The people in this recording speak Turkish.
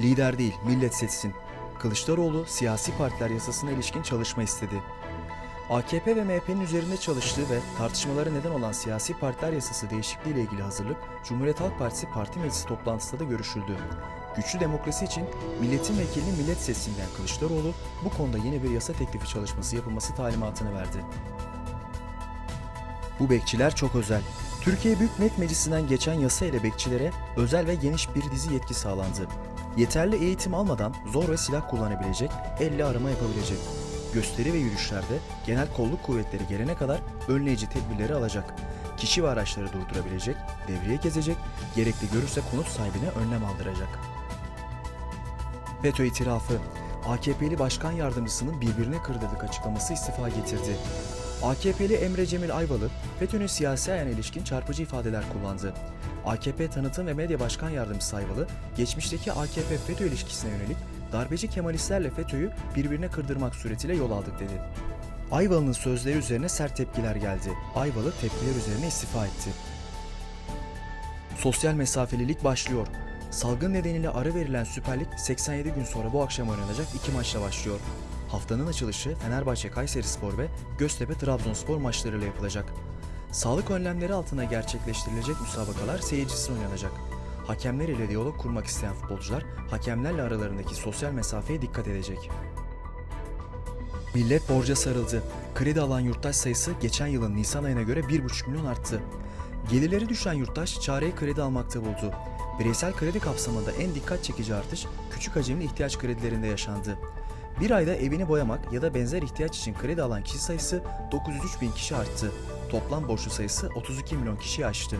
Lider değil, millet seçsin. Kılıçdaroğlu siyasi partiler yasasına ilişkin çalışma istedi. AKP ve MHP'nin üzerinde çalıştığı ve tartışmalara neden olan siyasi partiler yasası değişikliği ile ilgili hazırlık, Cumhuriyet Halk Partisi Parti Meclisi toplantısında da görüşüldü. Güçlü demokrasi için milletin vekilini millet seçsin Kılıçdaroğlu, bu konuda yeni bir yasa teklifi çalışması yapılması talimatını verdi. Bu bekçiler çok özel. Türkiye Büyük Millet Meclisi'nden geçen yasa ile bekçilere özel ve geniş bir dizi yetki sağlandı. Yeterli eğitim almadan zor ve silah kullanabilecek, elle arama yapabilecek. Gösteri ve yürüyüşlerde genel kolluk kuvvetleri gelene kadar önleyici tedbirleri alacak. Kişi ve araçları durdurabilecek, devriye gezecek, gerekli görürse konut sahibine önlem aldıracak. FETÖ itirafı AKP'li başkan yardımcısının birbirine kırdırdık açıklaması istifa getirdi. AKP'li Emre Cemil Ayvalı, FETÖ'nün siyasi ayağına ilişkin çarpıcı ifadeler kullandı. AKP Tanıtım ve Medya Başkan Yardımcısı Ayvalı, geçmişteki AKP-FETÖ ilişkisine yönelik darbeci Kemalistlerle FETÖ'yü birbirine kırdırmak suretiyle yol aldık dedi. Ayvalı'nın sözleri üzerine sert tepkiler geldi. Ayvalı tepkiler üzerine istifa etti. Sosyal mesafelilik başlıyor. Salgın nedeniyle ara verilen Süper Lig 87 gün sonra bu akşam oynanacak iki maçla başlıyor. Haftanın açılışı Fenerbahçe Kayserispor ve Göztepe Trabzonspor maçlarıyla yapılacak. Sağlık önlemleri altında gerçekleştirilecek müsabakalar seyircisiz oynanacak. Hakemler ile diyalog kurmak isteyen futbolcular hakemlerle aralarındaki sosyal mesafeye dikkat edecek. Millet borca sarıldı. Kredi alan yurttaş sayısı geçen yılın Nisan ayına göre 1,5 milyon arttı. Gelirleri düşen yurttaş çareyi kredi almakta buldu. Bireysel kredi kapsamında en dikkat çekici artış küçük hacimli ihtiyaç kredilerinde yaşandı. Bir ayda evini boyamak ya da benzer ihtiyaç için kredi alan kişi sayısı 903 bin kişi arttı. Toplam borçlu sayısı 32 milyon kişiyi aştı.